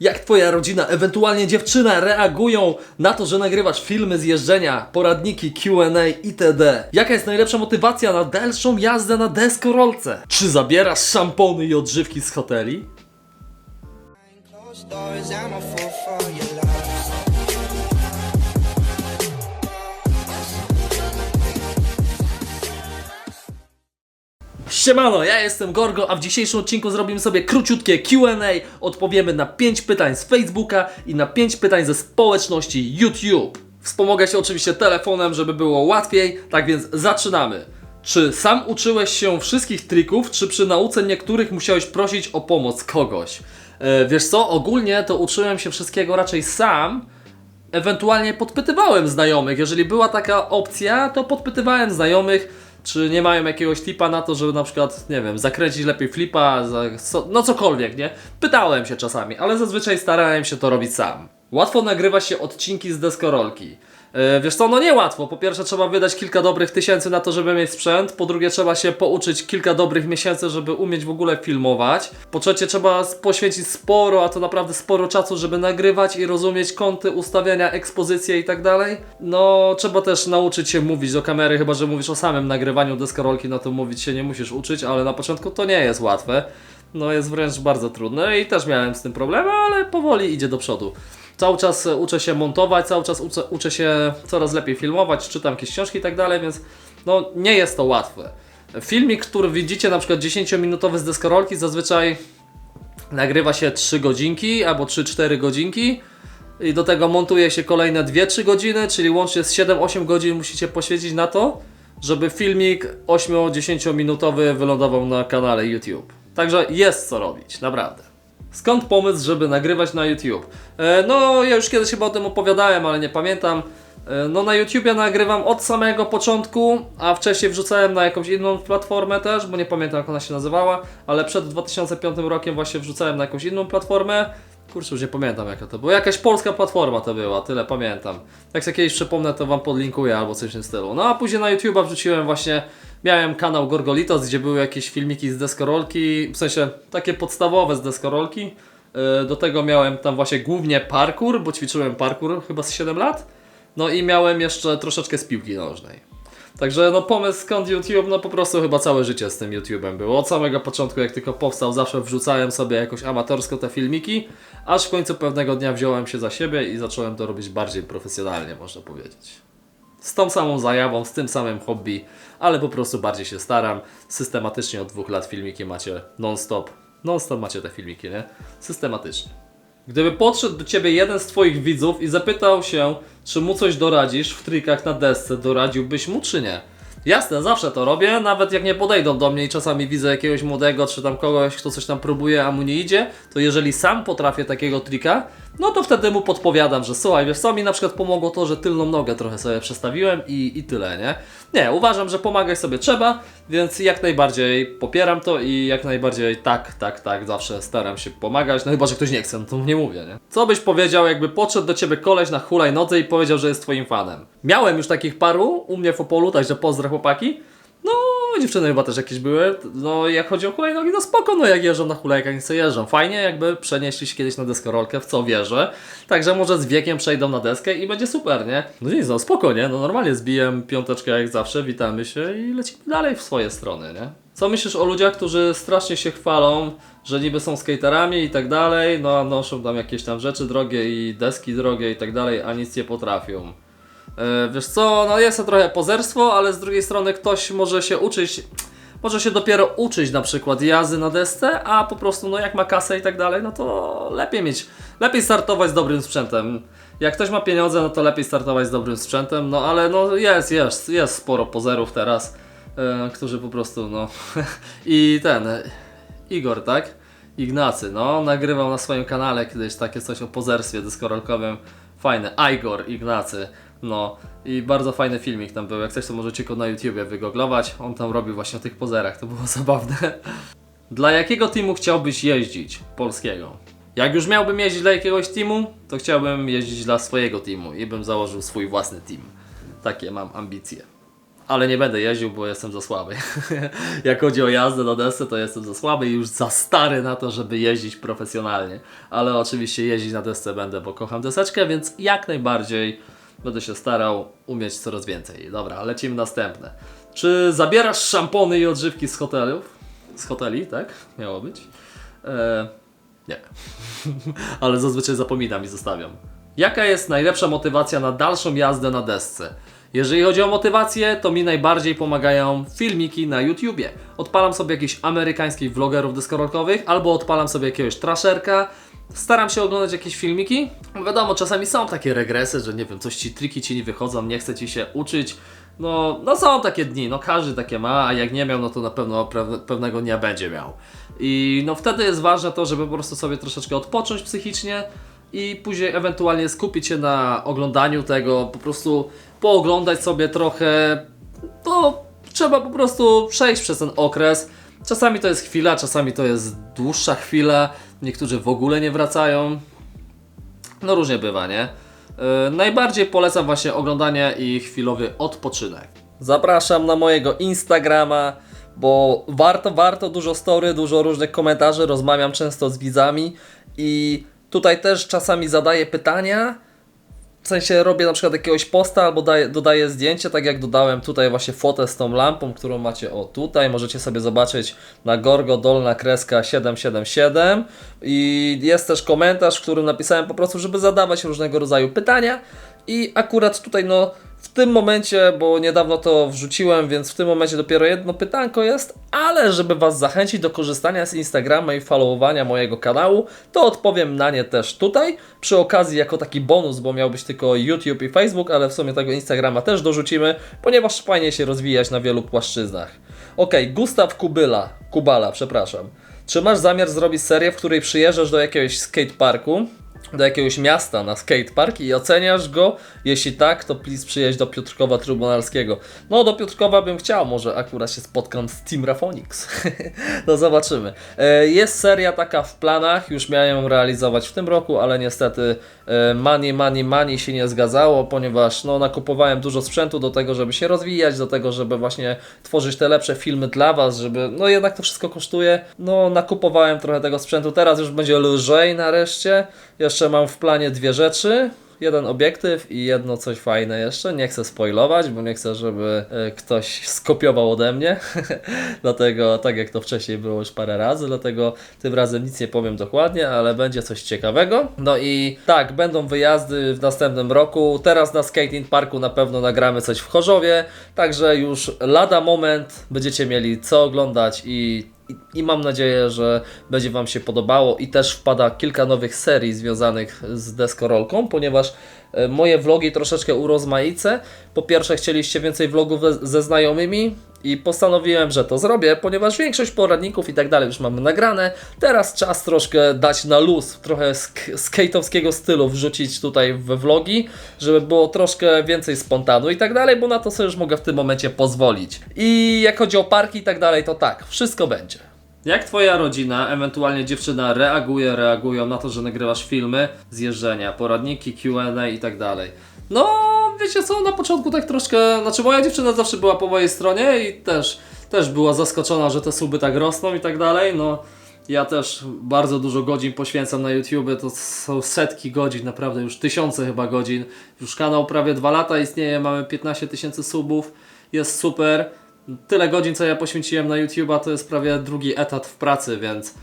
Jak twoja rodzina, ewentualnie dziewczyna reagują na to, że nagrywasz filmy z jeżdżenia, poradniki Q&A itd. Jaka jest najlepsza motywacja na dalszą jazdę na deskorolce? Czy zabierasz szampony i odżywki z hoteli? Siemano, ja jestem Gorgo, a w dzisiejszym odcinku zrobimy sobie króciutkie Q&A. Odpowiemy na 5 pytań z Facebooka i na 5 pytań ze społeczności YouTube. Wspomogę się oczywiście telefonem, żeby było łatwiej, tak więc zaczynamy. Czy sam uczyłeś się wszystkich trików, czy przy nauce niektórych musiałeś prosić o pomoc kogoś? E, wiesz co, ogólnie to uczyłem się wszystkiego raczej sam, Ewentualnie podpytywałem znajomych. Jeżeli była taka opcja, to podpytywałem znajomych, czy nie mają jakiegoś tipa na to, żeby na przykład, nie wiem, zakręcić lepiej flipa, no cokolwiek, nie? Pytałem się czasami, ale zazwyczaj starałem się to robić sam. Łatwo nagrywa się odcinki z deskorolki. Yy, wiesz co, no niełatwo. Po pierwsze trzeba wydać kilka dobrych tysięcy na to, żeby mieć sprzęt. Po drugie trzeba się pouczyć kilka dobrych miesięcy, żeby umieć w ogóle filmować. Po trzecie trzeba poświęcić sporo, a to naprawdę sporo czasu, żeby nagrywać i rozumieć kąty, ustawiania, ekspozycje i tak dalej. No trzeba też nauczyć się mówić do kamery, chyba że mówisz o samym nagrywaniu deskorolki, no to mówić się nie musisz uczyć, ale na początku to nie jest łatwe. No jest wręcz bardzo trudne i też miałem z tym problemy, ale powoli idzie do przodu. Cały czas e, uczę się montować, cały czas uczę, uczę się coraz lepiej filmować, czytam jakieś książki i tak dalej, więc no nie jest to łatwe. Filmik, który widzicie, na przykład 10-minutowy z deskorolki, zazwyczaj nagrywa się 3 godzinki albo 3-4 godzinki i do tego montuje się kolejne 2-3 godziny, czyli łącznie z 7-8 godzin musicie poświęcić na to, żeby filmik 8-10 minutowy wylądował na kanale YouTube. Także jest co robić, naprawdę. Skąd pomysł, żeby nagrywać na YouTube? E, no, ja już kiedyś chyba o tym opowiadałem, ale nie pamiętam. E, no, na YouTubie nagrywam od samego początku, a wcześniej wrzucałem na jakąś inną platformę też, bo nie pamiętam jak ona się nazywała, ale przed 2005 rokiem właśnie wrzucałem na jakąś inną platformę. Kurczę, już nie pamiętam jaka to była. Jakaś polska platforma to była, tyle pamiętam. Jak sobie kiedyś przypomnę, to wam podlinkuję albo coś w tym stylu. No a później na YouTube'a wrzuciłem właśnie, miałem kanał Gorgolitos, gdzie były jakieś filmiki z deskorolki, w sensie takie podstawowe z deskorolki. Yy, Do tego miałem tam właśnie głównie parkour, bo ćwiczyłem parkour chyba z 7 lat. No i miałem jeszcze troszeczkę z piłki nożnej. Także no pomysł skąd YouTube, no po prostu chyba całe życie z tym YouTube'em było. Od samego początku jak tylko powstał zawsze wrzucałem sobie jakoś amatorsko te filmiki, aż w końcu pewnego dnia wziąłem się za siebie i zacząłem to robić bardziej profesjonalnie można powiedzieć. Z tą samą zajawą, z tym samym hobby, ale po prostu bardziej się staram. Systematycznie od dwóch lat filmiki macie non-stop. Non-stop macie te filmiki, nie? Systematycznie. Gdyby podszedł do ciebie jeden z twoich widzów i zapytał się, czy mu coś doradzisz w trikach na desce, doradziłbyś mu czy nie? Jasne, zawsze to robię, nawet jak nie podejdą do mnie i czasami widzę jakiegoś młodego, czy tam kogoś, kto coś tam próbuje, a mu nie idzie, to jeżeli sam potrafię takiego trika, no to wtedy mu podpowiadam, że słuchaj, wiesz co, mi na przykład pomogło to, że tylną nogę trochę sobie przestawiłem i, i tyle, nie? Nie, uważam, że pomagać sobie trzeba, więc jak najbardziej popieram to i jak najbardziej tak, tak, tak, zawsze staram się pomagać, no chyba, że ktoś nie chce, no to nie mówię, nie? Co byś powiedział, jakby podszedł do ciebie koleś na hulajnodze i powiedział, że jest twoim fanem? Miałem już takich paru u mnie w Opolu, także pozdro chłopaki. No, dziewczyny chyba też jakieś były. No, jak chodzi o hulajnogi, no spoko, no jak jeżdżą na hulajkach, niech sobie jeżdżą. Fajnie, jakby przenieśli się kiedyś na deskorolkę, w co wierzę. Także może z wiekiem przejdą na deskę i będzie super, nie? No nic, no spoko, nie? No normalnie zbiję piąteczkę jak zawsze, witamy się i lecimy dalej w swoje strony, nie? Co myślisz o ludziach, którzy strasznie się chwalą, że niby są skaterami i tak dalej, no a noszą tam jakieś tam rzeczy drogie i deski drogie i tak dalej, a nic nie potrafią? E, Wiesz co, no jest to trochę pozerstwo, ale z drugiej strony ktoś może się uczyć, może się dopiero uczyć na przykład jazdy na desce, a po prostu no jak ma kasę i tak dalej, no to lepiej mieć, lepiej startować z dobrym sprzętem. Jak ktoś ma pieniądze, no to lepiej startować z dobrym sprzętem, no ale no jest, jest, jest sporo pozerów teraz, e, którzy po prostu no i ten, Igor, tak? Ignacy, no, nagrywał na swoim kanale kiedyś takie coś o pozerstwie deskorolkowym. Fajne, Igor Ignacy, no i bardzo fajny filmik tam był. Jak chcesz, to możecie go na YouTubie wygooglować. On tam robił właśnie o tych pozerach, to było zabawne. Dla jakiego teamu chciałbyś jeździć? Polskiego. Jak już miałbym jeździć dla jakiegoś teamu, to chciałbym jeździć dla swojego teamu i bym założył swój własny team. Takie mam ambicje. ale nie będę jeździł, bo jestem za słaby. Jak chodzi o jazdę na desce, to jestem za słaby i już za stary na to, żeby jeździć profesjonalnie. Ale oczywiście jeździć na desce będę, bo kocham deseczkę, więc jak najbardziej będę się starał umieć coraz więcej. Dobra, lecimy następne. Czy zabierasz szampony i odżywki z hotelów? Z hoteli, tak? Miało być. E, nie. Ale zazwyczaj zapominam i zostawiam. Jaka jest najlepsza motywacja na dalszą jazdę na desce? Jeżeli chodzi o motywację, to mi najbardziej pomagają filmiki na YouTubie. Odpalam sobie jakichś amerykańskich vlogerów deskorolkowych albo odpalam sobie jakiegoś trasherka. Staram się oglądać jakieś filmiki. Wiadomo, czasami są takie regresy, że nie wiem, coś ci triki ci nie wychodzą, nie chce ci się uczyć. No, no są takie dni, no każdy takie ma, a jak nie miał, no to na pewno pe- pewnego dnia będzie miał. I no wtedy jest ważne to, żeby po prostu sobie troszeczkę odpocząć psychicznie i później ewentualnie skupić się na oglądaniu tego, po prostu pooglądać sobie trochę, to trzeba po prostu przejść przez ten okres. Czasami to jest chwila, czasami to jest dłuższa chwila, niektórzy w ogóle nie wracają. No różnie bywa, nie? Yy, najbardziej polecam właśnie oglądanie i chwilowy odpoczynek. Zapraszam na mojego Instagrama, bo warto, warto, dużo story, dużo różnych komentarzy, rozmawiam często z widzami i tutaj też czasami zadaję pytania, w sensie robię na przykład jakiegoś posta albo daję, dodaję zdjęcie, tak jak dodałem tutaj właśnie fotę z tą lampą, którą macie o tutaj, możecie sobie zobaczyć na Gorgo dolna kreska 777 i jest też komentarz, w którym napisałem po prostu, żeby zadawać różnego rodzaju pytania. I akurat tutaj no tym momencie, bo niedawno to wrzuciłem, więc w tym momencie dopiero jedno pytanko jest, ale żeby Was zachęcić do korzystania z Instagrama i followowania mojego kanału, to odpowiem na nie też tutaj. Przy okazji jako taki bonus, bo miał być tylko YouTube i Facebook, ale w sumie tego Instagrama też dorzucimy, ponieważ fajnie się rozwijać na wielu płaszczyznach. Okej, Gustaw Kubyla, Kubala, przepraszam. Czy masz zamiar zrobić serię, w której przyjeżdżasz do jakiegoś skateparku, do jakiegoś miasta na skatepark i oceniasz go? Jeśli tak, to please przyjedź do Piotrkowa Trybunalskiego. No, do Piotrkowa bym chciał, może akurat się spotkam z Team Rafonix. no, zobaczymy. E, Jest seria taka w planach, już miałem ją realizować w tym roku, ale niestety e, money, money, money się nie zgadzało, ponieważ no, nakupowałem dużo sprzętu do tego, żeby się rozwijać, do tego, żeby właśnie tworzyć te lepsze filmy dla Was, żeby, no jednak to wszystko kosztuje. No, nakupowałem trochę tego sprzętu, teraz już będzie lżej nareszcie. Jeszcze mam w planie dwie rzeczy. Jeden obiektyw i jedno coś fajne jeszcze. Nie chcę spoilować, bo nie chcę, żeby e, ktoś skopiował ode mnie. dlatego, tak jak to wcześniej było już parę razy, dlatego tym razem nic nie powiem dokładnie, ale będzie coś ciekawego. No i tak, będą wyjazdy w następnym roku. Teraz na skating parku na pewno nagramy coś w Chorzowie, także już lada moment będziecie mieli co oglądać i i, mam nadzieję, że będzie Wam się podobało i też wpada kilka nowych serii związanych z deskorolką, ponieważ e, moje vlogi troszeczkę urozmaicę. Po pierwsze chcieliście więcej vlogów ze znajomymi i postanowiłem, że to zrobię, ponieważ większość poradników i tak dalej już mamy nagrane. Teraz czas troszkę dać na luz, trochę sk- skate'owskiego stylu wrzucić tutaj we vlogi, żeby było troszkę więcej spontanu i tak dalej, bo na to sobie już mogę w tym momencie pozwolić. I jak chodzi o parki i tak dalej, to tak, wszystko będzie. Jak twoja rodzina, ewentualnie dziewczyna reaguje, reagują na to, że nagrywasz filmy, zjeżdżenia, poradniki, Q&A i tak dalej? No, wiecie co, na początku tak troszkę, znaczy moja dziewczyna zawsze była po mojej stronie i też, też była zaskoczona, że te suby tak rosną i tak dalej, no. Ja też bardzo dużo godzin poświęcam na YouTube, to są setki godzin, naprawdę już tysiące chyba godzin. Już kanał prawie dwa lata istnieje, mamy 15 tysięcy subów, jest super. Tyle godzin, co ja poświęciłem na YouTube'a, to jest prawie drugi etat w pracy, więc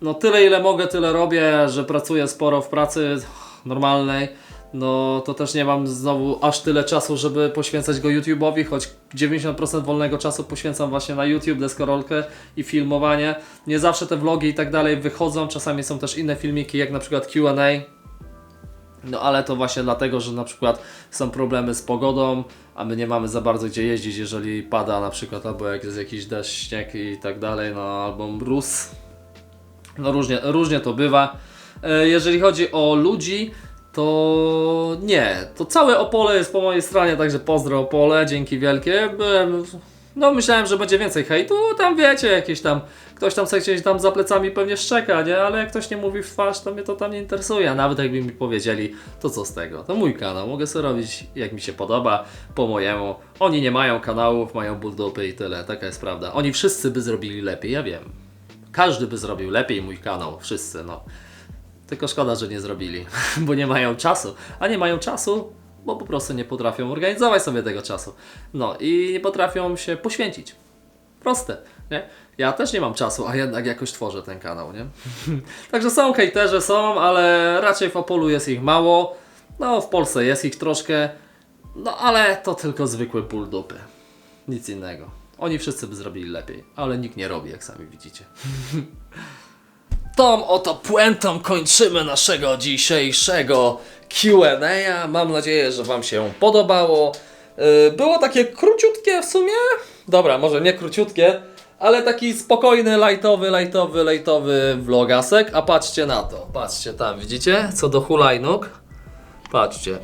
no tyle ile mogę, tyle robię, że pracuję sporo w pracy normalnej. No to też nie mam znowu aż tyle czasu, żeby poświęcać go YouTube'owi, choć 90% wolnego czasu poświęcam właśnie na YouTube, deskorolkę i filmowanie. Nie zawsze te vlogi i tak dalej wychodzą, czasami są też inne filmiki, jak na przykład Q&A. No ale to właśnie dlatego, że na przykład są problemy z pogodą, a my nie mamy za bardzo gdzie jeździć, jeżeli pada na przykład, albo jak jest jakiś deszcz, śnieg i tak dalej, no albo mróz. No różnie, różnie to bywa. E, Jeżeli chodzi o ludzi, to nie. To całe Opole jest po mojej stronie, także pozdro Opole, dzięki wielkie. Byłem No myślałem, że będzie więcej hejtu, tam wiecie, jakieś tam, ktoś tam sobie gdzieś tam za plecami pewnie szczeka, nie? Ale jak ktoś nie mówi w twarz, to mnie to tam nie interesuje, a nawet jakby mi powiedzieli, to co z tego? To mój kanał, mogę sobie robić jak mi się podoba, po mojemu. Oni nie mają kanałów, mają ból dupy i tyle, taka jest prawda. Oni wszyscy by zrobili lepiej, ja wiem. Każdy by zrobił lepiej mój kanał, wszyscy, no. Tylko szkoda, że nie zrobili, bo nie mają czasu. A nie mają czasu, bo po prostu nie potrafią organizować sobie tego czasu. No i nie potrafią się poświęcić. Proste, nie? Ja też nie mam czasu, a jednak jakoś tworzę ten kanał, nie? Także są hejterzy, są, ale raczej w Opolu jest ich mało. No, w Polsce jest ich troszkę. No, ale to tylko zwykły ból dupy. Nic innego. Oni wszyscy by zrobili lepiej, ale nikt nie robi, jak sami widzicie. Tą oto puentą kończymy naszego dzisiejszego Q&A. Mam nadzieję, że Wam się podobało. Yy, Było takie króciutkie w sumie. Dobra, może nie króciutkie, ale taki spokojny, lightowy, lightowy, lightowy vlogasek. A patrzcie na to, patrzcie tam, widzicie? Co do hulajnóg. Patrzcie.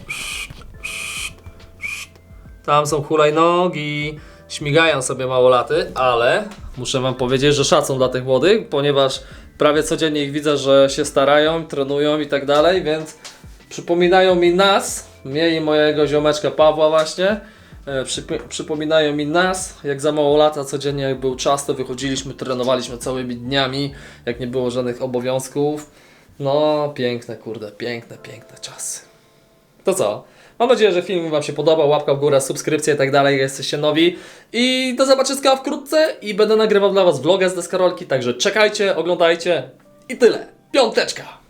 Tam są hulajnogi, śmigają sobie małolaty, ale muszę Wam powiedzieć, że szacun dla tych młodych, ponieważ prawie codziennie ich widzę, że się starają, trenują i tak dalej, więc przypominają mi nas, mnie i mojego ziomeczka Pawła właśnie, e, przyp- przypominają mi nas, jak za mało lata codziennie jak był czas, to wychodziliśmy, trenowaliśmy całymi dniami, jak nie było żadnych obowiązków. No, piękne, kurde, piękne, piękne czasy. To co? Mam nadzieję, że film Wam się podobał. Łapka w górę, subskrypcja i tak dalej, jesteście nowi. I do zobaczyska wkrótce i będę nagrywał dla Was vloga z deskarolki, także czekajcie, oglądajcie i tyle. Piąteczka!